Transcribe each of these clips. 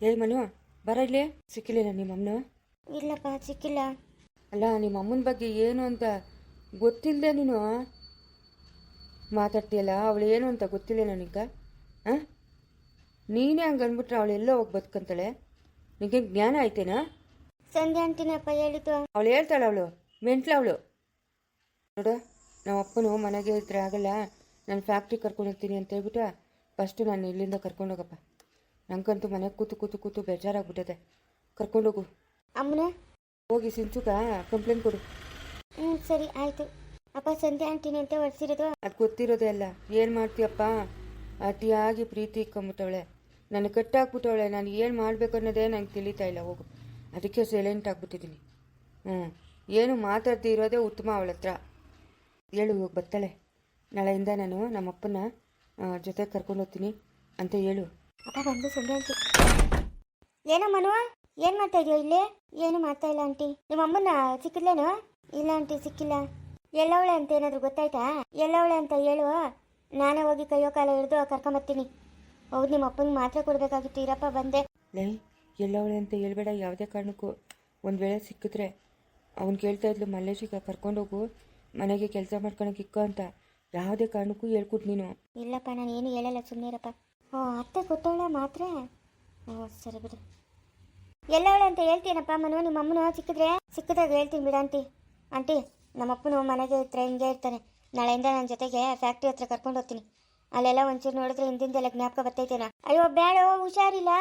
ಏಯ್ ಮನು ಬರ ಇಲ್ಲಿ? ಸಿಕ್ಕಿಲ್ಲ ನಿಮ್ಮ ಅಮ್ಮನ? ಇಲ್ಲಪ್ಪ ಸಿಕ್ಕಿಲ್ಲ. ಅಲ್ಲ ನಿಮ್ಮ ಅಮ್ಮನ ಬಗ್ಗೆ ಏನು ಅಂತ ಗೊತ್ತಿಲ್ಲದೆ ನೀನು? ಮಾತಾಡ್ತೀಯಲ್ಲ ಅವಳು ಏನು ಅಂತ ಗೊತ್ತಿಲ್ಲ ನನಗೆ? ಹಾಂ? ನೀನೇ ಹಂಗೆ ಅಂದ್ಬಿಟ್ರೆ ಅವಳು ಎಲ್ಲೋ ಹೋಗಿ ಬದುಕಂತಾಳೆ? ನಿನಗೆ ಜ್ಞಾನ ಆಯ್ತೇನಾ? ಸಂಧ್ಯಾ ಅಂತೀನಪ್ಪ ಹೇಳಿದ್ದು. ಅವಳು ಹೇಳ್ತಾಳೆ ಅವಳು ಮೆಂಟ್ಲ ಅವಳು. ನೋಡು ನಮ್ಮ ಅಪ್ಪನು ಮನೆಗೆ ಇದ್ರೆ ಆಗಲ್ಲ ನಾನು ಫ್ಯಾಕ್ಟ್ರಿ ಕರ್ಕೊಂಡು ಹೋಗ್ತೀನಿ ಅಂತ ಹೇಳ್ಬಿಟ್ಟು ಫಸ್ಟು ನಾನು ಇಲ್ಲಿಂದ ಕರ್ಕೊಂಡೋಗಪ್ಪ ನಂಗಂತೂ ಮನೆಗೆ ಕೂತು ಕೂತು ಕೂತು ಬೇಜಾರಾಗ್ಬಿಟ್ಟದೆ. ಕರ್ಕೊಂಡೋಗು. ಅಮ್ಮನ? ಹೋಗಿ ಸಿಂಚುಕ ಕಂಪ್ಲೇಂಟ್ ಕೊಡು. ಹ್ಞೂ ಸರಿ ಆಯಿತು. ಅಪ್ಪ ಸಂಧ್ಯಾ ಆಂಟಿನಿ ಅಂತ ಹೊಡ್ಸಿರೋದು ಅದು ಗೊತ್ತಿರೋದೆ ಅಲ್ಲ. ಏನು ಮಾಡ್ತೀಯಪ್ಪ? ಅತಿಯಾಗಿ ಪ್ರೀತಿ ಇಕ್ಕೊಂಬಿಟ್ಟವಳೆ ನಾನು ಕಟ್ಟಾಕ್ಬಿಟ್ಟವಳೆ. ನಾನು ಏನು ಮಾಡಬೇಕು ಅನ್ನೋದೇ ನಂಗೆ ತಿಳಿತಾ ಇಲ್ಲ. ಹೋಗು. ಅದಕ್ಕೆ ಸೈಲೆಂಟ್ ಆಗ್ಬಿಟ್ಟಿದ್ದೀನಿ. ಹ್ಞೂ ಏನು ಮಾತಾಡ್ತಿ ಇರೋದೇ ಉತ್ತಮ ಅವಳ ಹತ್ರ. ಹೇಳು ಹೋಗಿ ಬರ್ತಾಳೆ ನಾಳೆಯಿಂದ ನಾನು ನಮ್ಮಪ್ಪನ ಜೊತೆ ಕರ್ಕೊಂಡು ಹೋಗ್ತೀನಿ ಅಂತ ಹೇಳು. ಅಪ್ಪ ಬಂದು ಸಂಧ್ಯಾ ಆಂಟಿ ಏನೋ ಮನು ಏನು ಮಾಡ್ತಾ ಇದೆಯೋ ಇಲ್ಲಿ? ಏನು ಮಾಡ್ತಾ ಇಲ್ಲ ಆಂಟಿ. ನಿಮ್ಮ ಅಮ್ಮನ ಸಿಕ್ಕಿದ್ಲೇನು? ಇಲ್ಲ ಆಂಟಿ ಸಿಕ್ಕಿಲ್ಲ. ಎಲ್ಲವಳೆ ಅಂತ ಏನಾದರೂ ಗೊತ್ತಾಯ್ತಾ? ಎಲ್ಲವಳೆ ಅಂತ ಹೇಳು. ನಾನೇ ಹೋಗಿ ಕೈಯೋ ಕಾಲ ಹಿಡಿದು ಕರ್ಕೊಂಬರ್ತೀನಿ. ಹೌದು ನಿಮ್ಮ ಅಪ್ಪನಿಗೆ ಮಾತ್ರ ಕೊಡಬೇಕಾಗಿತ್ತು. ಇರಪ್ಪ ಬಂದೆ. ಲೈ ಎಲ್ಲವಳೆ ಅಂತ ಹೇಳ್ಬೇಡ. ಯಾವುದೇ ಕಾರಣಕ್ಕೂ. ಒಂದು ವೇಳೆ ಸಿಕ್ಕಿದ್ರೆ ಅವ್ನು ಕೇಳ್ತಾ ಇದ್ಲು ಮಲ್ಲೇಶಿಗೆ ಕರ್ಕೊಂಡೋಗು. ಮನೆಗೆ ಕೆಲಸ ಮಾಡ್ಕೊಳಕ್ಕೆ ಇಕ್ಕೋ ಅಂತ. ಯಾವುದೇ ಕಾರಣಕ್ಕೂ ಹೇಳ್ಕೊಟ್ ನೀನು. ಇಲ್ಲಪ್ಪ ನಾನು ಏನು ಹೇಳಲ್ಲ. ಸುಮ್ಮನೆ ಇರಪ್ಪ. ಓ ಅತ್ತೆ ಗೊತ್ತವಳೆ ಮಾತ್ರ. ಓ, ಸರಿ ಬಿಡು. ಎಲ್ಲವಳೆ ಅಂತ ಹೇಳ್ತೀನಪ್ಪ ಮನು ನಿಮ್ಮ ಅಮ್ಮನು ಸಿಕ್ಕಿದ್ರೆ ಸಿಕ್ಕಿದಾಗ ಹೇಳ್ತೀನಿ ಬಿಡು, ಆಂಟಿ. ಆಂಟಿ, ನಮ್ಮಪ್ಪನು ಮನೆಗೆ ಇದ್ರೆ ಹಿಂಗೆ ಇರ್ತಾನೆ ನಾಳೆಯಿಂದ ನನ್ನ ಜೊತೆಗೆ ಫ್ಯಾಕ್ಟ್ರಿ ಹತ್ರ ಕರ್ಕೊಂಡು ಹೋಗ್ತೀನಿ. ಅಲ್ಲೆಲ್ಲ ಒಂಚೂರು ನೋಡಿದ್ರೆ ಹಿಂದಿಂದೆಲ್ಲ ಜ್ಞಾಪಕ ಬರ್ತೈತೇನೋ. ಅಯ್ಯೋ ಬೇಡ ಹುಷಾರಿಲ್ಲ.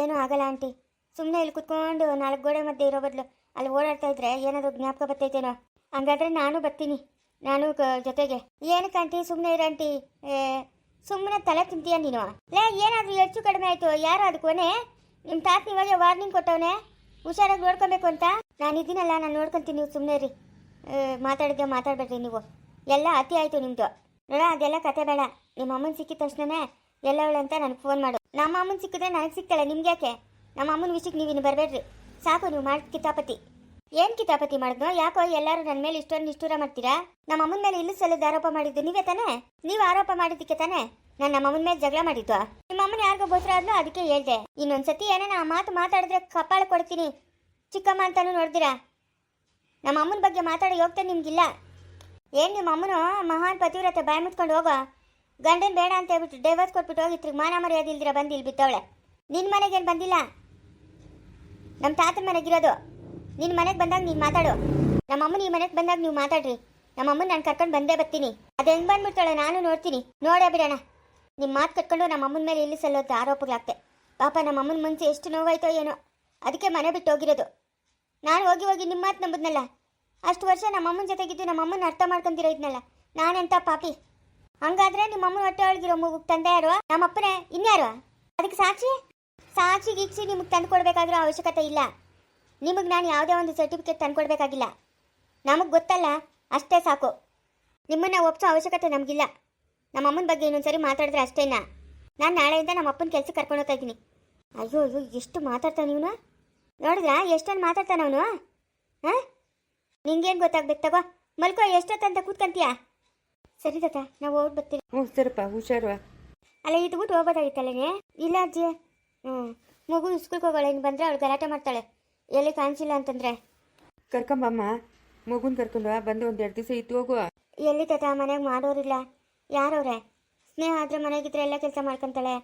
ಏನೂ ಆಗಲ್ಲ, ಆಂಟಿ. ಸುಮ್ಮನೆ ಇಲ್ಲಿ ಕುತ್ಕೊಂಡು ನಾಲ್ಕು ಗೋಡೆ ಮಧ್ಯೆ ಇರೋ ಬದಲು ಅಲ್ಲಿ ಓಡಾಡ್ತಾ ಇದ್ರೆ ಏನಾದರೂ ಜ್ಞಾಪಕ ಬರ್ತೈತೇನೋ. ಹಂಗಾದ್ರೆ ನಾನು ಬರ್ತೀನಿ. ನಾನು ಜೊತೆಗೆ. ಏನಕ್ಕೆ, ಆಂಟಿ? ಸುಮ್ಮನೆ ಇರಂಟಿ ಸುಮ್ಮನೆ ತಲೆ ತಿಂತೀಯ ನೀನು? ಲೇ, ಏನಾದರೂ ಹೆಚ್ಚು ಕಡಿಮೆ ಆಯಿತು, ಯಾರು ಅದು ಕೊನೆ ನಿಮ್ಮ ತಾತ ಇವಾಗ ವಾರ್ನಿಂಗ್ ಕೊಟ್ಟವನೆ. ಹುಷಾರಾಗಿ ನೋಡ್ಕೊಬೇಕು ಅಂತ. ನಾನು ಇದ್ದೀನಲ್ಲ ನಾನು ನೋಡ್ಕೊಂತೀನಿ, ನೀವು ಸುಮ್ಮನೆ ರೀ ಮಾತಾಡಿದ್ದೆ ಮಾತಾಡಬೇಡ್ರಿ ನೀವು. ಎಲ್ಲ ಅತಿ ಆಯಿತು ನಿಮ್ಮದು ನೋಡ, ಅದೆಲ್ಲ ಕತೆ ಬೇಡ. ನಿಮ್ಮ ಅಮ್ಮನ ಸಿಕ್ಕಿದ ತಕ್ಷಣನೇ ಎಲ್ಲವಳು ಅಂತ ನನಗೆ ಫೋನ್ ಮಾಡು. ನಮ್ಮ ಅಮ್ಮನ ಸಿಕ್ಕಿದ್ರೆ ನನಗೆ ಸಿಗ್ತಾಳೆ ನಿಮ್ಗೆ ಯಾಕೆ ನಮ್ಮ ಅಮ್ಮನ ವಿಷಯಕ್ಕೆ ನೀವು ಇನ್ನು ಬರಬೇಡ್ರಿ. ಸಾಕು, ನೀವು ಮಾಡಿ ಕಿತಾಪತಿ. ಏನ್ ಕಿತಾಪತಿ ಮಾಡಿದ್ನೋ? ಯಾಕೋ ಎಲ್ಲರೂ ನನ್ನ ಮೇಲೆ ಇಷ್ಟೊಂದು ನಿಷ್ಠೂರ ಮಾಡ್ತೀರಾ? ನಮ್ಮ ಅಮ್ಮನ ಮೇಲೆ ಇಲ್ಲೂ ಸಲದ ಆರೋಪ ಮಾಡಿದ್ದು ನೀವೇ ತಾನೇ? ನೀವು ಆರೋಪ ಮಾಡಿದ್ದಕ್ಕೆ ತಾನೇ? ನಾನು ನಮ್ಮ ಅಮ್ಮನ ಮೇಲೆ ಜಗಳ ಮಾಡಿದ್ದು ನಿಮ್ಮ ಅಮ್ಮನ ಯಾರಿಗೋ ಬೋಸ್ರ ಅದಕ್ಕೆ ಹೇಳ್ದೆ. ಇನ್ನೊಂದ್ಸತಿ ಏನೋ ಆ ಮಾತು ಮಾತಾಡಿದ್ರೆ ಕಪಾಳ ಕೊಡ್ತೀನಿ. ಚಿಕ್ಕಮ್ಮ ಅಂತಾನು ನೋಡ್ದಿರಾ? ನಮ್ಮ ಅಮ್ಮನ ಬಗ್ಗೆ ಮಾತಾಡೋ ಯೋಗ್ಯತೆ ನಿಮ್ಗಿಲ್ಲ. ಏನ್ ನಿಮ್ಮ ಅಮ್ಮನು? ಮಹಾನ್ ಪತಿವ್ರತೆ ಬಾಯಿ ಮುಟ್ಕೊಂಡು ಹೋಗೋ. ಗಂಡನ್ ಬೇಡ ಅಂತ ಹೇಳ್ಬಿಟ್ಟು ಡೈವರ್ಸ್ ಕೊಟ್ಬಿಟ್ಟು ಹೋಗಿ ತಿರ್ಗಿ ಮಾನ ಮರ್ಯಾದಿಲ್ದಿರ ಬಂದು ಇಲ್ಲಿ ಬಿತ್ತವಳೆ ನಿನ್ನ ಮನೆಗೇನು ಬಂದಿಲ್ಲ? ನಮ್ಮ ತಾತನ ಮನೆಗಿರೋದು ನಿನ್ನ ಮನೆಗೆ ಬಂದಾಗ ನೀನು ಮಾತಾಡು. ನಮ್ಮ ಅಮ್ಮನ ಈ ಮನೆಗೆ ಬಂದಾಗ ನೀವು ಮಾತಾಡ್ರಿ. ನಮ್ಮ ನಾನು ಕರ್ಕೊಂಡು ಬಂದೇ ಬರ್ತೀನಿ. ಅದು ಹೆಂಗೆ ಬಂದ್ಬಿಡ್ತಾಳೆ ನಾನು ನೋಡ್ತೀನಿ. ನೋಡೇ ಬಿಡೋಣ. ನಿಮ್ಮ ಮಾತು ಕಟ್ಕೊಂಡು ನಮ್ಮ ಅಮ್ಮನ ಮೇಲೆ ಇಲ್ಲಿ ಸಲ್ಲೋದು ಆರೋಪಗಳಾಗ್ತೆ. ಪಾಪ ನಮ್ಮ ಅಮ್ಮನ ಮನಸ್ಸು ಎಷ್ಟು ನೋವಾಯ್ತೋ ಏನೋ. ಅದಕ್ಕೆ ಮನೆ ಬಿಟ್ಟು ಹೋಗಿರೋದು. ನಾನು ಹೋಗಿ ಹೋಗಿ ನಿಮ್ಮ ಮಾತು ನಂಬುದ್ನಲ್ಲ. ಅಷ್ಟು ವರ್ಷ ನಮ್ಮ ಅಮ್ಮನ ಜೊತೆಗಿದ್ದು ನಮ್ಮ ಅಮ್ಮನ ಅರ್ಥ ಮಾಡ್ಕೊಂತಿರೋ ಇದ್ನಲ್ಲ. ನಾನೆಂತ ಪಾಪಿ. ಹಂಗಾದ್ರೆ ನಿಮ್ಮ ಅಮ್ಮನ ಹೊಟ್ಟೆ ಒಳಗಿರೋ ಮಗು ತಂದೆ ಯಾರು? ನಮ್ಮಪ್ಪನೇ. ಇನ್ಯಾರು? ಅದಕ್ಕೆ ಸಾಕ್ಷಿ? ಸಾಕ್ಷಿ ಗೀಕ್ಷಿ ನಿಮಗೆ ತಂದು ಕೊಡಬೇಕಾಗಿರೋ ಅವಶ್ಯಕತೆ ಇಲ್ಲ. ನಿಮಗೆ ನಾನು ಯಾವುದೇ ಒಂದು ಸರ್ಟಿಫಿಕೇಟ್ ತಂದುಕೊಡ್ಬೇಕಾಗಿಲ್ಲ. ನಮಗೆ ಗೊತ್ತಲ್ಲ ಅಷ್ಟೇ ಸಾಕು. ನಿಮ್ಮನ್ನ ಒಪ್ಸೋ ಅವಶ್ಯಕತೆ ನಮಗಿಲ್ಲ. ನಮ್ಮ ಅಮ್ಮನ ಬಗ್ಗೆ ಇನ್ನೊಂದ್ಸರಿ ಮಾತಾಡಿದ್ರೆ ಅಷ್ಟೇನಾ. ನಾನು ನಾಳೆಯಿಂದ ನಮ್ಮ ಅಪ್ಪನ ಕೆಲಸಕ್ಕೆ ಕರ್ಕೊಂಡು ಹೋಗ್ತಾ ಇದ್ದೀನಿ. ಅಯ್ಯೋ ಅಯ್ಯೋ ಎಷ್ಟು ಮಾತಾಡ್ತಾನೆ ಇವನು? ನೋಡಿದ್ರಾ? ಎಷ್ಟೊಂದು ಮಾತಾಡ್ತಾನೆ ಅವನು? ಹಾಂ? ನಿಂಗೇನು ಗೊತ್ತಾಗ್ಬೇಕು ತಗೋ. ಮಲ್ಕೋ ಎಷ್ಟೊತ್ತಂತ ಕೂತ್ಕೊಂತೀಯಾ? ಸರಿ ತಾತ ನಾವು ಹೋಗಿ ಬರ್ತೀವಿ. ಹ್ಞೂ ಸರಪ್ಪ ಹುಷಾರು ಅಲ್ಲ ಇದು ಬಿಟ್ಟು ಹೋಗ್ಬೋದಾಗಿತ್ತಲ್ಲೇ ಇಲ್ಲ ಅಜ್ಜಿ. ಹ್ಞೂ ಮಗು ಸ್ಕೂಲ್ಗೆ ಹೋಗೋಳೆ ಇನ್ನು ಬಂದರೆ ಅವಳು ಗಲಾಟೆ ಮಾಡ್ತಾಳೆ. ಎಲ್ಲಿ ಕಾಣಿಸಿಲ್ಲ ಅಂತಂದ್ರೆ? ಕರ್ಕೊಂಬಮ್ಮ ಮಗುನ್ ಕರ್ಕೊಂಡು ಬಂದು ಒಂದು ಎರಡು ದಿವಸ ಇತ್ತು ಹೋಗು. ಎಲ್ಲಿ ತಾತ ಮನೆಗೆ ಮಾಡೋರಿಲ್ಲ ಯಾರವ್ರೆ? ಸ್ನೇಹ ಆದ್ರೆ ಮನೆಗಿದ್ರೆ ಎಲ್ಲ ಕೆಲಸ ಮಾಡ್ಕೊಂತಾಳೆ.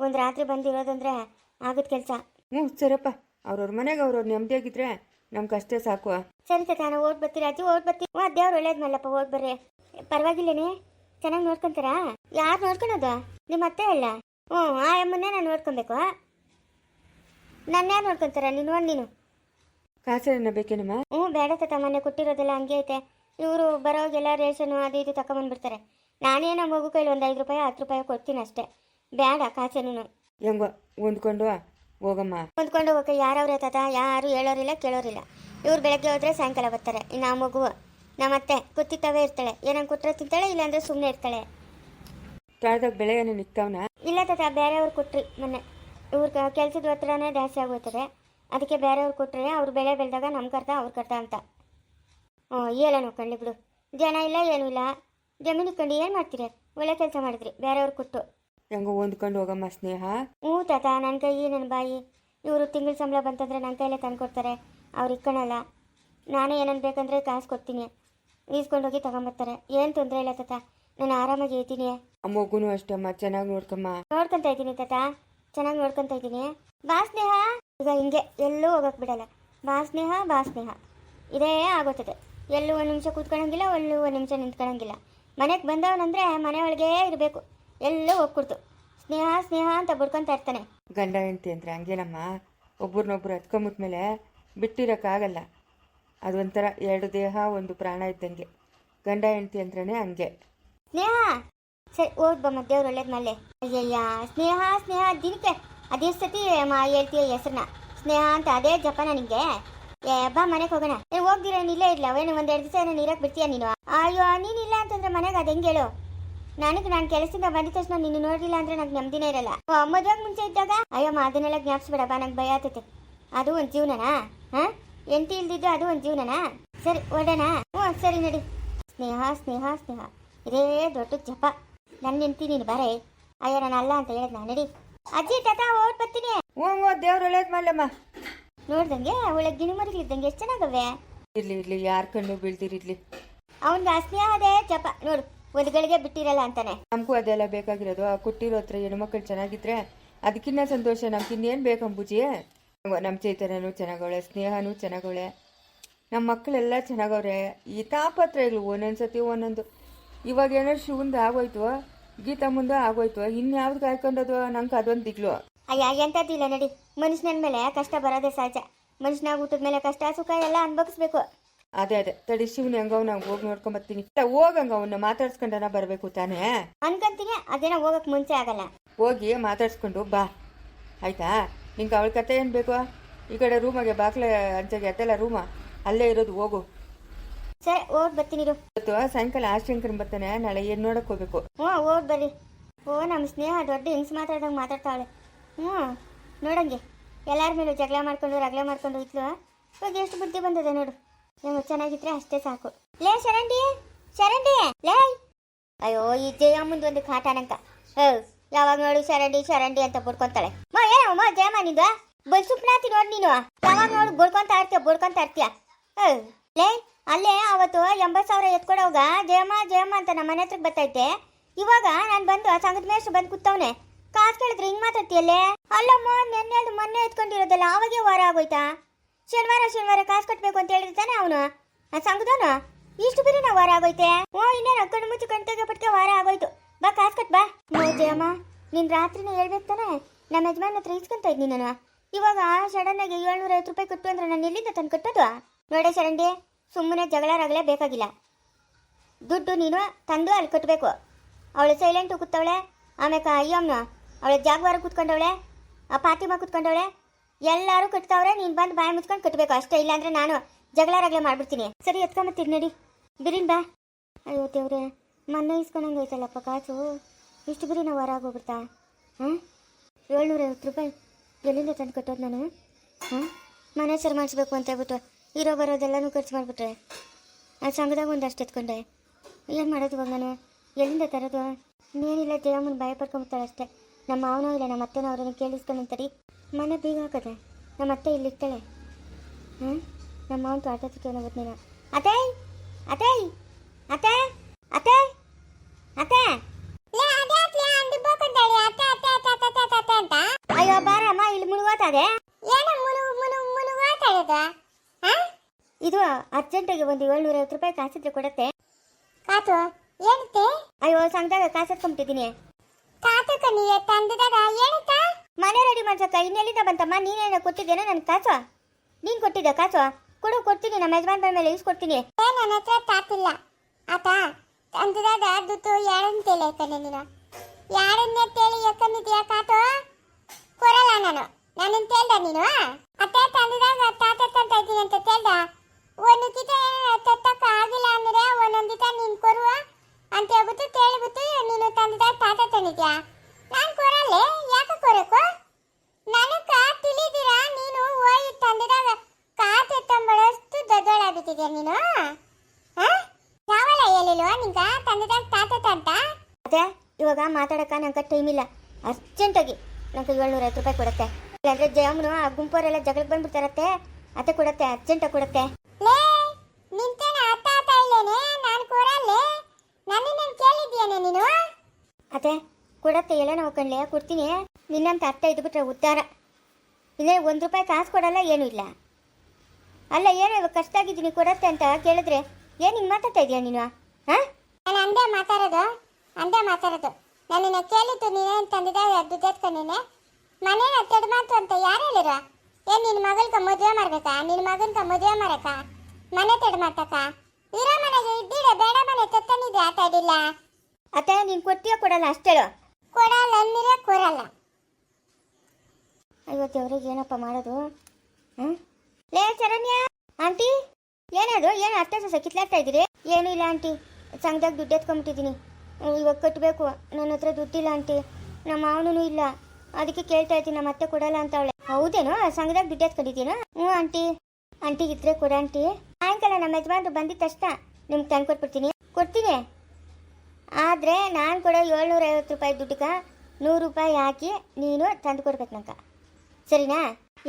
ಒಂದು ರಾತ್ರಿ ಬಂದಿರೋದಂದ್ರೆ ಆಗದ ಕೆಲಸ. ಹ್ಞೂ ಸರಪ್ಪ ಅವ್ರವ್ರ ಮನೆಗೆ ಅವ್ರವ್ರ ನೆಮ್ಮದಿಯಾಗಿದ್ರೆ ನಮ್ಗೆ ಅಷ್ಟೇ ಸಾಕು. ಸರಿ ತಾತ ನಾವು ಓಟ್ ಬರ್ತೀರಾ ಅಜ್ಜಿ ಓಟ್ ಬರ್ತೀವಿ. ಹ್ಞೂ ದೇವ್ರು ಒಳ್ಳೇದು ಮಲ್ಲಪ್ಪ ಓಟ್ ಬರ್ರಿ. ಪರವಾಗಿಲ್ಲನೇ? ಚೆನ್ನಾಗಿ ನೋಡ್ಕೊಂತಾರಾ? ಯಾರು ನೋಡ್ಕೊಳೋದು? ನಿಮ್ಮ ಅತ್ತೆ ಅಲ್ಲ? ಹ್ಞೂ ಆ ಅಮ್ಮನ್ನೇ ನಾನು ನೋಡ್ಕೊಬೇಕು ನನ್ನ ಯಾರು ನೋಡ್ಕೊಂತಾರ? ನೀನು ಒಂದು ನೀನು. ಕಾಸೇನ ಬೇಕೇನಮ್ಮ ಹ್ಞೂ ಬೇಡ ತಾತ ಮೊನ್ನೆ ಕೊಟ್ಟಿರೋದೆಲ್ಲ ಹಂಗೆ ಐತೆ. ಇವರು ಬರೋಗೆಲ್ಲ ರೇಷನ್ ಅದು ಇದು ತಗೊಂಬಂದ್ಬಿಡ್ತಾರೆ ನಾನೇನೋ ಮಗು ಕೈಲಿ ಒಂದು ಐದು ರೂಪಾಯಿ ಹತ್ತು ರೂಪಾಯಿ ಕೊಡ್ತೀನಿ ಅಷ್ಟೇ. ಬೇಡ ಕಾಸೇನು ಹೆಂಗೋ ಹೊಂದ್ಕೊಂಡು ಹೋಗಮ್ಮ. ಹೊಂದ್ಕೊಂಡು ಹೋಗಕ್ಕೆ ಯಾರವ್ರೆ ತಾತ? ಯಾರು ಹೇಳೋರಿಲ್ಲ ಕೇಳೋರಿಲ್ಲ. ಇವ್ರು ಬೆಳಗ್ಗೆ ಹೋದ್ರೆ ಸಾಯಂಕಾಲ ಬರ್ತಾರೆ. ಇನ್ನು ಆ ಮಗು ನಮ್ಮತ್ತೆ ಕುತ್ತಿತ್ತವೇ ಇರ್ತಾಳೆ. ಏನಂಗೆ ಕೊಟ್ಟರೆ ತಿಂತಾಳೆ ಇಲ್ಲಾಂದ್ರೆ ಸುಮ್ಮನೆ ಇರ್ತಾಳೆ. ತಾಳ್ದಾಗ ಬೆಳೆ ನಿಂತವನ? ನಿಕ್ತಾವನ ಇಲ್ಲ ತಾತ ಬೇರೆಯವ್ರು ಕೊಟ್ರಿ ಮೊನ್ನೆ. ಇವ್ರ ಕೆಲ್ಸದ ಹತ್ರನೇ ಜಾಸ್ತಿ ಆಗೋಯ್ತದೆ. ಅದಕ್ಕೆ ಬೇರೆಯವ್ರು ಕೊಟ್ಟರೆ ಅವ್ರು ಬೆಳೆ ಬೆಳೆದಾಗ ನಮ್ಮ ಕರ್ತ ಅವ್ರ ಕರ್ತ ಅಂತ. ಹ್ಞೂ ಹೇಳೋಣ ಕಣ್ಣಿ ಬಿಡು. ಜನ ಇಲ್ಲ ಏನೂ ಇಲ್ಲ. ಜಮೀನು ಕಂಡು ಏನು ಮಾಡ್ತೀರಿ? ಒಳ್ಳೆ ಕೆಲಸ ಮಾಡಿದ್ರಿ ಬೇರೆಯವ್ರು ಕೊಟ್ಟು. ಹೆಂಗೋ ಹೊಂದ್ಕೊಂಡು ಹೋಗಮ್ಮ ಸ್ನೇಹ. ಹ್ಞೂ ತಾತ ನನ್ನ ಕೈ ನನ್ನ ಬಾಯಿ. ಇವರು ತಿಂಗಳ ಸಂಬಳ ಬಂತಂದ್ರೆ ನನ್ನ ಕೈಲೇ ತಂದ್ಕೊಡ್ತಾರೆ ಅವ್ರು ಇಟ್ಕೊಳಲ್ಲ ನಾನೇ ಏನೇನು ಬೇಕಂದ್ರೆ ಕಾಸು ಕೊಡ್ತೀನಿ. ಈಸ್ಕೊಂಡೋಗಿ ತಗೊಂಬರ್ತಾರೆ. ಏನು ತೊಂದರೆ ಇಲ್ಲ ತಾತ. ನಾನು ಆರಾಮಾಗಿ ಇರ್ತೀನಿ ಅಮ್ಮಗೂ ಅಷ್ಟೇ ಅಷ್ಟಮ್ಮ ಚೆನ್ನಾಗಿ ನೋಡ್ಕಮ್ಮ. ನೋಡ್ಕೊಂತ ಇದ್ದೀನಿ ತಾತ. ಚೆನ್ನಾಗಿ ನೋಡ್ಕೊಂತ ಇದ್ದೀನಿ. ಬಾ ಸ್ನೇಹ. ಈಗ ಹಿಂಗೆ ಎಲ್ಲೂ ಹೋಗಕ್ ಬಿಡಲ್ಲ. ಬಾ ಸ್ನೇಹ ಬಾ ಸ್ನೇಹ. ಇದೇ ಆಗೋತದೆ ಎಲ್ಲೂ ಒಂದು ನಿಮಿಷ ಕೂತ್ಕೊಳಂಗಿಲ್ಲ ಎಲ್ಲೂ ಒಂದು ನಿಮಿಷ ನಿಂತ್ಕೊಳಂಗಿಲ್ಲ. ಮನೆಗೆ ಬಂದವನಂದ್ರೆ ಮನೆ ಒಳಗೇ ಇರಬೇಕು. ಎಲ್ಲೂ ಹೋಗ್ಕೊಡ್ತು ಸ್ನೇಹ ಸ್ನೇಹ ಅಂತ ಬಡ್ಕೊತಾ ಇರ್ತಾನೆ. ಗಂಡ ಹೆಂಡತಿ ಅಂದರೆ ಹಂಗೇನಮ್ಮ ಒಬ್ರನ್ನೊಬ್ರು ಹತ್ಕೊಂಬಿಟ್ಮೇಲೆ ಬಿಟ್ಟಿರೋಕ್ಕಾಗಲ್ಲ. ಅದೊಂಥರ ಎರಡು ದೇಹ ಒಂದು ಪ್ರಾಣ ಇದ್ದಂಗೆ. ಗಂಡ ಹೆಂಡತಿ ಅಂದ್ರೆ ಹಂಗೆ. ಸ್ನೇಹ! ಸರಿ ಓದ್ಬಮ್ಮ ಬಮ್ಮ ದೇವ್ರು ಒಳ್ಳೇದು ಮಲ್ಲೆ ಅಯ್ಯಯ್ಯ ಸ್ನೇಹ ಸ್ನೇಹ ದಿನಕ್ಕೆ ಅದೆಷ್ಟು ಸತಿ ಹೇಳ್ತೀಯ ಹೆಸ್ರನ್ನ ಸ್ನೇಹ ಅಂತ ಅದೇ ಜಪ ನನಗೆ ಏ, ಬಾ ಮನೆಗೆ ಹೋಗೋಣ. ಏ, ಹೋಗ್ದಿರ ಇಲ್ಲೇ ಇಲ್ಲ ಅವೇನು ಒಂದು ಎರಡು ದಿವಸ ಏನೋ ಇರಕ್ ಬಿಡ್ತೀಯ ನೀನು. ಅಯ್ಯೋ ನೀನಿಲ್ಲ ಅಂತಂದ್ರೆ ಮನೆಗೆ ಅದು ಹೆಂಗೆ ಹೇಳು? ನನಗೆ ನಾನು ಕೆಲಸದಿಂದ ಬಂದಿದ ತಕ್ಷಣ ನೀನು ನೋಡಿಲ್ಲ ಅಂದ್ರೆ ನನಗೆ ನೆಮ್ಮದಿನೇ ಇರಲ್ಲ. ಮದುವೆಗೆ ಮುಂಚೆ ಇದ್ದಾಗ? ಅಯ್ಯೋ ಅದನ್ನೆಲ್ಲ ಜ್ಞಾಪಿಸ್ಬೇಡ, ಬಾ, ನಂಗೆ ಭಯ ಆಗ್ತೈತೆ ಅದು ಒಂದು ಜೀವನನಾ? ಹಾ? ಎಂಟಿ ಇಲ್ದಿದ್ದು ಅದು ಒಂದು ಜೀವನನಾ? ಸರಿ ಹೊಡೋಣ ಹ್ಞೂ, ಸರಿ, ನಡಿ. ಸ್ನೇಹ ಸ್ನೇಹ ಸ್ನೇಹ. ಇದೇ ದೊಡ್ಡ ಜಪ. ನನ್ನ ಹೆಂಡ್ತಿ ನೀನು, ಬರೇ. ಅಯ್ಯೋ, ನಾನು ಅಲ್ಲ ಅಂತ ಹೇಳಿದ್ನ? ನಡಿ. ಅಜ್ಜಿ ತಾತ ಓಡ್ ಬರ್ತೀನಿ. ಹ್ಞೂ ಹ್ಞೂ ದೇವ್ರು ಒಳ್ಳೇದು ಮಾಡಲಮ್ಮ. ನೋಡ್ದಂಗೆ ಒಳ್ಳೆ ಗಿಣಿಮರಿಗಳಿದ್ದಂಗೆ ಎಷ್ಟು ಚೆನ್ನಾಗವೆ? ಇರ್ಲಿ ಇರ್ಲಿ ಯಾರ ಕಣ್ಣು ಬೀಳ್ದಿರಿರ್ಲಿ ಅವನ್ಗೆ ಸ್ನೇಹ ಅದೇ ಜಪ ನೋಡು ಒಂದು ಗಳಿಗೆ ಬಿಟ್ಟಿರಲ್ಲ ಅಂತಾನೆ. ನಮಗೂ ಅದೆಲ್ಲ ಬೇಕಾಗಿರೋದು. ಆ ಕೊಟ್ಟಿರೋ ಹತ್ರ ಮಕ್ಕಳು ಚೆನ್ನಾಗಿದ್ರೆ ಅದಕ್ಕಿನ್ನ ಸಂತೋಷ ನಮ್ಗೆ ಇನ್ನೇನು ಬೇಕು ಅಂಬುಜಿ? ನಮ್ಮ ಚೈತನ್ಯನೂ ಚೆನ್ನಾಗವಳೆ ಸ್ನೇಹನೂ ಚೆನ್ನಾಗವಳೆ. ನಮ್ಮ ಮಕ್ಕಳೆಲ್ಲ ಚೆನ್ನಾಗವ್ರೆ. ಈ ತಾಪತ್ರಗಳು ಒಂದೊಂದು ಸತಿ ಒಂದೊಂದು. ಇವಾಗ ಏನೋ ಶಿವಂದು ಆಗೋಯ್ತು ಗೀತಾ ಮುಂದೆ ಆಗೋಯ್ತು. ಇನ್ಯಾವ್ದು ಕಾಯ್ಕೊಂಡದು ನಂಗೆ ಅದೊಂದು ದಿಗ್ಲು ಅಯ್ಯ ಎಂಥದ್ದಿಲ್ಲ ನಡಿ. ಮನುಷ್ಯನ ಮೇಲೆ ಕಷ್ಟ ಬರೋದೇ ಸಹಜ. ಮನುಷ್ಯನಾಗ ಊಟದ ಮೇಲೆ ಕಷ್ಟ ಸುಖ ಎಲ್ಲ ಅನ್ಭವಿಸ್ಬೇಕು. ಅದೇ ಅದೇ. ತಡಿ ಶಿವನ ಹಂಗವ್ನ ಹೋಗಿ ಹೋಗಿ ನೋಡ್ಕೊಂಬರ್ತೀನಿ ಹೋಗಂಗ ಅವನ್ನ ಮಾತಾಡ್ಸ್ಕೊಂಡನ ಬರಬೇಕು ತಾನೇ? ಅನ್ಕಂತೀನಿ ಅದೇನ ಹೋಗಕ್ ಮುಂಚೆ ಆಗಲ್ಲ. ಹೋಗಿ ಮಾತಾಡ್ಸ್ಕೊಂಡು ಬಾ. ಆಯ್ತಾ? ನಿಂಗೆ ಅವಳ ಕತೆ ಏನು ಬೇಕು? ಈ ಕಡೆ ರೂಮಗೆ ಬಾಕ್ಲೆ ಅಂಚೆಗೆ ಅದೆಲ್ಲ ರೂಮ ಅಲ್ಲೇ ಇರೋದು ಹೋಗು. ಸರಿ ಓಡ್ ಬರ್ತೀನಿ ಇರು. ಇವತ್ತು ಸಾಯಂಕಾಲ ಆಶಂಕರನ್ ಬರ್ತಾನೆ ನಾಳೆ ಏನು ನೋಡಕ್ ಹೋಗ್ಬೇಕು? ಹ್ಞೂ ಓಡ್ ಬರ್ರಿ. ಓ ನಮ್ಮ ಸ್ನೇಹ ದೊಡ್ಡ ಹಿಂಗ್ಸ್ ಮಾತಾಡ್ದಂಗೆ ಮಾತಾಡ್ತಾಳೆ. ಹ್ಞೂ ನೋಡಂಗೆ. ಎಲ್ಲಾರ ಮೇಲೆ ಜಗಳ ಮಾಡ್ಕೊಂಡು ರಗಳ ಮಾಡ್ಕೊಂಡು ಹೋಯ್ತು ಇವಾಗ ಎಷ್ಟು ಬುದ್ಧಿ ಬಂದದೆ ನೋಡು. ನಮಗೆ ಚೆನ್ನಾಗಿದ್ರೆ ಅಷ್ಟೇ ಸಾಕು. ಲೇ ಶರಂಡಿ ಶರಂಡಿ ಲೇ. ಅಯ್ಯೋ ಈ ಜಯಮ್ಮಂದು ಒಂದು ಕಾಟನಂಕ ಹೌ ಯಾವಾಗ ನೋಡು ಶರಂಡಿ ಶರಂಡಿ ಅಂತ ಬಡ್ಕೊಂತಾಳೆ. ಮಾ ಏನಮ್ಮ ಜಯಮ್ಮ ನಿಂದು? ಬಲ್ ಸುಪ್ನಾತಿ ನೋಡು ನೀನು. ಯಾವಾಗ ನೋಡು ಬಡ್ಕೊಂತ ಇರ್ತೀಯ ಬಡ್ಕೊಂತ ಇರ್ತೀಯ ಹೌ. ಲೇ, ಅಲ್ಲೇ ಅವತ್ತು ಎಂಬತ್ತು ಸಾವಿರ ಎತ್ಕೊಡೋವಾಗ ಜಯಮ್ಮ ಜಯಮ್ಮ ಅಂತ ನಮ್ಮ ಮನೆ ಹತ್ರಕ್ಕೆ ಬರ್ತೈತೆ. ಇವಾಗ ನಾನು ಬಂದು ಆ ಸಂಘದ ಮೇಷ್ಟ್ರು ಬಂದು ಕೂತವನೆ. ಕಾಸು ಕೇಳಿದ್ರೆ ಹಿಂಗೆ ಮಾತಾಡ್ತೀಯಲ್ಲೇ ಅಲ್ಲಮ್ಮ, ನೆನ್ನೆ ಮೊನ್ನೆ ಎತ್ಕೊಂಡಿರೋದಲ್ಲ, ಅವಾಗೆ ವಾರ ಆಗೋಯ್ತಾ? ಶನಿವಾರ ಶನಿವಾರ ಕಾಸು ಕಟ್ಟಬೇಕು ಅಂತ ಹೇಳಿರ್ತಾನೆ ಅವನು? ಆ ಸಂಘದವನು ಇಷ್ಟು ಬಿರಿ ನಾವು ವಾರ ಆಗೋಯ್ತೆ? ಓ, ಇನ್ನೇನು ಕಣ್ಣು ಮುಚ್ಚು ಕಣ್ ಪಟ್ಕೆ ವಾರ ಆಗೋಯ್ತು. ಬಾ, ಕಾಸು ಕಟ್, ಬಾ. ನೋ ಜಯಮ್ಮ, ನೀನು ರಾತ್ರಿನೇ ಹೇಳ್ಬೇಕು ತಾನೆ? ನಮ್ಮ ಯಜಮಾನ್ ಹತ್ರ ಇಸ್ಕೊಂತ ಇದ್ದೀನಿ ನಾನು. ಇವಾಗ ಸಡನ್ನಾಗಿ ಏಳ್ನೂರ ಐವತ್ತು ರೂಪಾಯಿ ಕೊಟ್ಟು ಅಂದ್ರೆ ನಾನು ಎಲ್ಲಿಂದ ತಂದು ಕಟ್ಟೋದು ನೋಡೆ ಚರಂಡಿ ಸುಮ್ಮನೆ ಜಗಳ ರಗಳೆ ಬೇಕಾಗಿಲ್ಲ. ದುಡ್ಡು ನೀನು ತಂದು ಅಲ್ಲಿ ಕಟ್ಟಬೇಕು ಅವಳು ಸೈಲೆಂಟು ಕೂತವಳೆ ಆಮೇಲೆ ಅಯ್ಯಮ್ಮನ, ಅವಳ ಜಾಗವಾರ ಕೂತ್ಕೊಂಡವಳೆ, ಆ ಪಾತಿಮ ಕೂತ್ಕೊಂಡವಳೆ, ಎಲ್ಲರೂ ಕಟ್ತಾವ್ರೆ, ನೀನು ಬಂದು ಬಾಯಿ ಮುಚ್ಕೊಂಡು ಕಟ್ಟಬೇಕು ಅಷ್ಟೇ ಇಲ್ಲಾಂದ್ರೆ ನಾನು ಜಗಳ ಮಾಡಿಬಿಡ್ತೀನಿ. ಸರಿ ಎತ್ಕೊಂಬತ್ತೀನಿ ನಡಿ. ಬಿರಿನ್ ಬಾ. ಅಯ್ಯೋ ದೇವ್ರೆ ಮೊನ್ನೆ ಇಸ್ಕೊಂಡಂಗೆ ಐತಲ್ಲಪ್ಪ ಕಾಸು ಇಷ್ಟು ಬಿರಿ ನಾವು ಹೊರ ಆಗೋಗ್ಬಿಡ್ತಾ? ಹಾಂ? ಏಳ್ನೂರೈವತ್ತು ರೂಪಾಯಿ ಎಲ್ಲಿಂದ ತಂದು ಕಟ್ಟೋದು ನಾನು? ಹಾಂ? ಮನೆ ಸರ್ ಮಾಡಿಸ್ಬೇಕು ಅಂತ ಹೇಳ್ಬಿಟ್ಟು ಇರೋ ಬರೋದೆಲ್ಲನೂ ಖರ್ಚು ಮಾಡಿಬಿಟ್ರೆ. ಆ ಸಂಘದಾಗ ಒಂದಷ್ಟು ಎತ್ಕೊಂಡೆ. ಏನು ಮಾಡೋದು ಇವಾಗ ನಾನು? ಎಲ್ಲಿಂದ ತರೋದು? ಇನ್ನೇನಿಲ್ಲ ಜಯಮ್ಮನ ಭಯ ಪಡ್ಕೊಂಬಿಡ್ತಾಳೆ ಅಷ್ಟೇ. ನಮ್ಮ ಮಾವನೋ ಇಲ್ಲ, ನಮ್ಮ ಅತ್ತೆನೋ ಅವ್ರನ್ನ ಕೇಳಿಸ್ಕೊಂಡಂತರಿ ಮನೆ ಬೀಗ ಹಾಕದೆ. ನಮ್ಮ ಅತ್ತೆ ಇಲ್ಲಿ ಇರ್ತಾಳೆ. ಹ್ಞೂ ನಮ್ಮ ಮಾವನ ತೋಟ ಕೇಳೋ ಬರ್ತೀನಿ ಅತ್ತೆ! ಅತ್ತೆ! ಅತ್ತೆ! ಅತ್ತೆ ಅತ್ತೆ ಅಯ್ಯೋ ಬಾರಮ್ಮ ಇಲ್ಲಿ ಮುಳುಗೋತಾದೆ ಇದು ಅರ್ಜೆಂಟಾಗಿ ಒಂದು ಏಳ್ನೂರ ಐವತ್ತು ರೂಪಾಯಿ ಕಾಸಿದ್ರೆ ಕೊಡತ್ತೆ. ಕಾತು ಏನತ್ತೆ? ಅಯ್ಯೋ ಸಂಘದಾಗ ಕಾಸು ಎತ್ಕೊಂಬಿಟ್ಟಿದ್ದೀನಿ. ಕಾತು ನೀ ತಂದದಾಗ ಏನತ್ತ? ಮನೆ ರೆಡಿ ಮಾಡ್ಸಕ್ಕ ಇನ್ನೆಲ್ಲಿಂದ ಬಂತಮ್ಮ? ನೀನೇನ ಕೊಟ್ಟಿದ್ದೇನೋ ನನ್ನ ಕಾಸು? ನೀನು ಕೊಟ್ಟಿದ್ದ ಕಾಸು? ಕೊಡು ಕೊಡ್ತೀನಿ. ನಮ್ಮ ಯಜಮಾನ್ ಬಂದ ಮೇಲೆ ಇಸ್ಕೊಡ್ತೀನಿ ಏ ನನ್ನ ಹತ್ರ ತಾತಿಲ್ಲ. ಆತ ತಂದದಾಗ ದುಡ್ಡು ಯಾರನ್ನ ತೇಲಿ ಯಾಕನೆ ನೀನು? ಯಾರನ್ನೇ ತೇಲಿ ಯಾಕಂದಿದ್ಯಾ ಕಾತು? ಕೊರಲ್ಲ ನಾನು. ನನ್ನ ತೇಲ್ದ ನೀನು? ಅತ್ತೆ ತಂದದಾಗ ತಾತ ತಂತ ಇದ್ದೀನಿ ಅಂತ ತೇಲ್ದ ಒಂದು ಕಿತ ತತ್ತಕ್ಕ ಆಗಿಲ್ಲ ಅಂದ್ರೆ ಒಂದೊಂದು ದಿತ ನೀನು ಕೊರುವ ಅಂತ ಹೇಳ್ಬಿಟ್ಟು ತೇಳಿಬಿಟ್ಟು ನೀನು ತಂದಿದಾಗ ತಾತ ತಂದಿದ್ಯಾ? ನಾನು ಕೊರಲ್ಲೇ ಯಾಕೆ ಕೊರಕು ನನಗ ತಿಳಿದಿರ ನೀನು ಹೋಗಿ ತಂದಿದಾಗ ಕಾತೆ ತಂಬಳಷ್ಟು ದೊಡ್ಡೋಳಾಗ್ಬಿಟ್ಟಿದ್ಯಾ ನೀನು? ಯಾವಲ್ಲ ಹೇಳಿಲ್ವ ನಿಂಗ ತಂದಿದಾಗ ತಾತ ತಂತ? ಅದೇ ಇವಾಗ ಮಾತಾಡಕ್ಕ ನಂಗೆ ಟೈಮ್ ಇಲ್ಲ. ಅರ್ಜೆಂಟಾಗಿ ನಂಗೆ ಏಳ್ನೂರ ಐವತ್ತು ರೂಪಾಯಿ ಕೊಡುತ್ತೆ. ಇಲ್ಲಾಂದ್ರೆ ಜಯಮ್ನು ಆ ಗುಂಪವರೆಲ್ಲ ಜಗಳಕ್ಕೆ ಬಂದ್ಬಿಡ್ತಾರತ್ತೆ. ಅತ್ತೆ ಕೊಡತ್ತೆ ಅರ್ಜೆಂಟಾಗಿ ಕೊಡತ್ತೆ. ನನ್ನನ್ನು ಕೇಳಿದ್ಯಾನೆ ನೀನು? ಅದೇ ಕೊಡತ್ತೆ ಎಲ್ಲ ನಾವು ಕಣ್ಲೆ ಕೊಡ್ತೀನಿ. ನಿನ್ನಂತ ಅರ್ಥ ಇದ್ಬಿಟ್ರೆ ಉದ್ಧಾರ ಇದೇ ಒಂದು ರೂಪಾಯಿ ಕಾಸು ಕೊಡಲ್ಲ ಏನೂ ಇಲ್ಲ. ಅಲ್ಲ ಏನು ಕಷ್ಟ ಆಗಿದ್ದೀನಿ ಕೊಡತ್ತೆ ಅಂತ ಕೇಳಿದ್ರೆ ಏನು ಹಿಂಗೆ ಮಾತಾಡ್ತಾ ಇದೀಯ ನೀನು? ಹಾಂ? ನಾನು ಅಂದೇ ಮಾತಾಡೋದು ಅಂದೇ ಮಾತಾಡೋದು. ನನ್ನನ್ನು ಕೇಳಿದ್ದು ನೀನೇನು ತಂದಿದ್ದ ದುಡ್ಡು ಎತ್ಕೊಂಡೇನೆ ಮನೇನ ತೆಡ್ ಮಾತು ಅಂತ ಯಾರು ಹೇಳಿರ? ಏನು ನಿನ್ನ ಮಗಳ್ಗ ಮದುವೆ ಮಾಡ್ಬೇಕಾ? ನಿನ್ನ ಮಗನ್ಗ ಮದುವೆ ಮಾಡಕ್ಕ? ಮನೆ ತೆಡ್ ಮಾತಕ ಇರೋ ಮನೆಗೆ ಇದ್ದಿಡ ಬೇಡ ಮನೆ ತೆತ್ತನಿದೆ ಆಟ ಇಡಿಲ್ಲ ಅತ್ತೆ ನೀನು ಕೊಡ್ತೀಯೋ ಕೊಡಲ್ಲ ಅಷ್ಟೇಳು. ಕೊಡಲ್ಲ ಅಂದಿರೆ ಕೊರಲ್ಲ ಇವತ್ತು ಅವರಿಗೆ ಏನಪ್ಪ ಮಾಡೋದು? ಹ್ಮ್ ಲೇ ಶರಣ್ಯ ಆಂಟಿ ಏನದು ಏನು ಅತ್ತೆ ಸೊಸೆ ಕಿತ್ಲಾಡ್ತಾ ಇದ್ದೀರಿ? ಏನೂ ಇಲ್ಲ ಆಂಟಿ. ಸಂಘದಾಗ ದುಡ್ಡು ಎತ್ಕೊಂಬಿಟ್ಟಿದ್ದೀನಿ. ಇವಾಗ ಕಟ್ಟಬೇಕು ನನ್ನ ಹತ್ರ ದುಡ್ಡಿಲ್ಲ ಆಂಟಿ. ನಮ್ಮ ಮಾವನೂ ಇಲ್ಲ. ಅದಕ್ಕೆ ಕೇಳ್ತಾ ಇದ್ದೀನಿ ನಮ್ಮ ಅತ್ತೆ ಕೊಡಲ್ಲ ಅಂತ ಅವಳೆ. ಹೌದೇನೋ? ಸಂಘದಾಗ ದುಡ್ಡು ಎತ್ಕೊಂಡಿದ್ದೀನೋ? ಹ್ಞೂ ಆಂಟಿ. ಆಂಟಿ ಇದ್ರೆ ಕೊಡ ಆಂಟಿ. ಸಾಯಂಕಾಲ ನಮ್ಮ ಯಜಮಾನ್ರು ಬಂದಿದ್ದ ತಕ್ಷಣ ನಿಮ್ಗೆ ತಂದು ಕೊಟ್ಬಿಡ್ತೀನಿ. ಕೊಡ್ತೀನಿ. ಆದರೆ ನಾನು ಕೊಡೋ ಏಳ್ನೂರ ಐವತ್ತು ರೂಪಾಯಿ ದುಡ್ಡಿಗೆ ನೂರು ರೂಪಾಯಿ ಹಾಕಿ ನೀನು ತಂದು ಕೊಡ್ಬೇಕು ನಂಗೆ ಸರಿನಾ?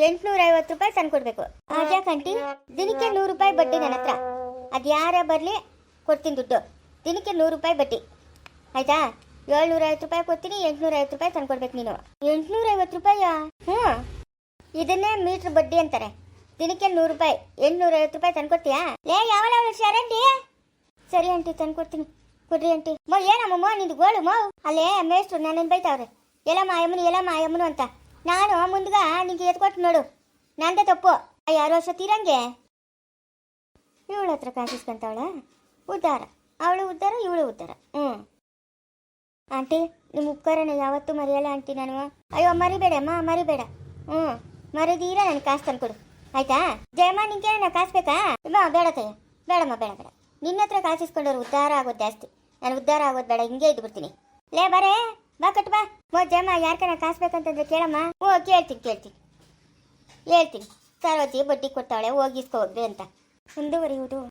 ಎಂಟ್ನೂರ ಐವತ್ತು ರೂಪಾಯಿ ತಂದು ಕೊಡ್ಬೇಕು. ಕಂಟಿ, ದಿನಕ್ಕೆ ನೂರು ರೂಪಾಯಿ ಬಡ್ಡಿ ನನ್ನ ಹತ್ರ. ಅದು ಯಾರೇ ಬರಲಿ ಕೊಡ್ತೀನಿ ದುಡ್ಡು. ದಿನಕ್ಕೆ ನೂರು ರೂಪಾಯಿ ಬಡ್ಡಿ. ಆಯಿತಾ? ಏಳ್ನೂರ ಐವತ್ತು ರೂಪಾಯಿ ಕೊಡ್ತೀನಿ ಎಂಟುನೂರ ಐವತ್ತು ರೂಪಾಯಿ ತಂದು ಕೊಡ್ಬೇಕು ನೀನು. ಎಂಟ್ನೂರ ಐವತ್ತು ರೂಪಾಯಾ? ಹ್ಞೂ ಇದನ್ನೇ ಮೀಟ್ರ್ ಬಡ್ಡಿ ಅಂತಾರೆ. ದಿನಕ್ಕೆ ನೂರು ರೂಪಾಯಿ ಎಂಟ್ನೂರ ಐವತ್ತು ರೂಪಾಯಿ ತಂದು ಕೊಡ್ತೀಯಾ? ಲೇ, ಯಾವಳ ಶರಂಟಿ ಸರಿ ಆಂಟಿ, ತಂದು ಕೊಡ್ತೀನಿ. ಕೊಡ್ರಿ ಆಂಟಿ. ಮೋ, ಏನಮ್ಮ ನಿಂದು ಗೋಳು ಮೋ? ಅಲ್ಲೇ, ಮೇಷ್ಟ್ರು ನನ್ನನ್ನು ಬೈತಾವ್ರೆ. ಎಲ್ಲಮ್ಮ ಮಾಯಮ್ಮನು ಎಲ್ಲಮ್ಮ ಮಾಯಮ್ಮನು ಅಂತ. ನಾನು ಮುಂದ್ಗ ನಿಂಗೆ ಎತ್ಕೊಟ್ಟು ನೋಡು. ನಂದೇ ತಪ್ಪು. ಯಾರು ವರ್ಷ ತೀರಂಗೆ. ಇವಳ ಹತ್ರ ಕಾಸಿಸ್ಕೊಂತಾವಳ ಉದ್ಧಾರ ಅವಳು ಉದ್ಧಾರ ಇವಳು ಉದ್ಧಾರ ಹ್ಞೂ ಆಂಟಿ, ನಿಮ್ಮ ಉಪಕಾರನ ಯಾವತ್ತೂ ಮರೆಯಲ್ಲ ಆಂಟಿ ನಾನು. ಅಯ್ಯೋ, ಮರಿಬೇಡ ಅಮ್ಮ, ಮರಿಬೇಡ. ಹ್ಞೂ ಮರಿದೀರ ನಾನು ಕಾಸು ತಂದ್ಕೊಡು. ಆಯ್ತಾ? ಜಯಮ್ಮ, ನಿಂಗೆ ನಾ ಕಾಸು ಬೇಕಾ? ಅಮ್ಮ ಬೇಡ ತಯ್ಯ ಬೇಡಮ್ಮ, ಬೇಡ ಬೇಡ. ನಿನ್ನ ಹತ್ರ ಕಾಸಿಸ್ಕೊಂಡವ್ರು ಉದ್ಧಾರ ಆಗೋದು ಜಾಸ್ತಿ. ನಾನು ಉದ್ಧಾರ ಆಗೋದು ಬೇಡ, ಹಿಂಗೆ ಇದ್ದು ಬಿಡ್ತೀನಿ ಲೇ, ಬರೇ, ಬಾ, ಕಟ್ ಬಾ. ಮೋ ಜಯಮ್ಮ, ಯಾರ್ಕನ ಕಾಸು ಬೇಕಂತಂದ್ರೆ ಕೇಳಮ್ಮ. ಓ, ಕೇಳ್ತೀನಿ ಕೇಳ್ತೀನಿ. ಹೇಳ್ತೀನಿ. ಸರೋಜಿ ಬಡ್ಡಿ ಕೊಡ್ತಾಳೆ, ಹೋಗಿಸ್ಕೊ ಅಂತ. ಮುಂದುವರಿಯುವುದು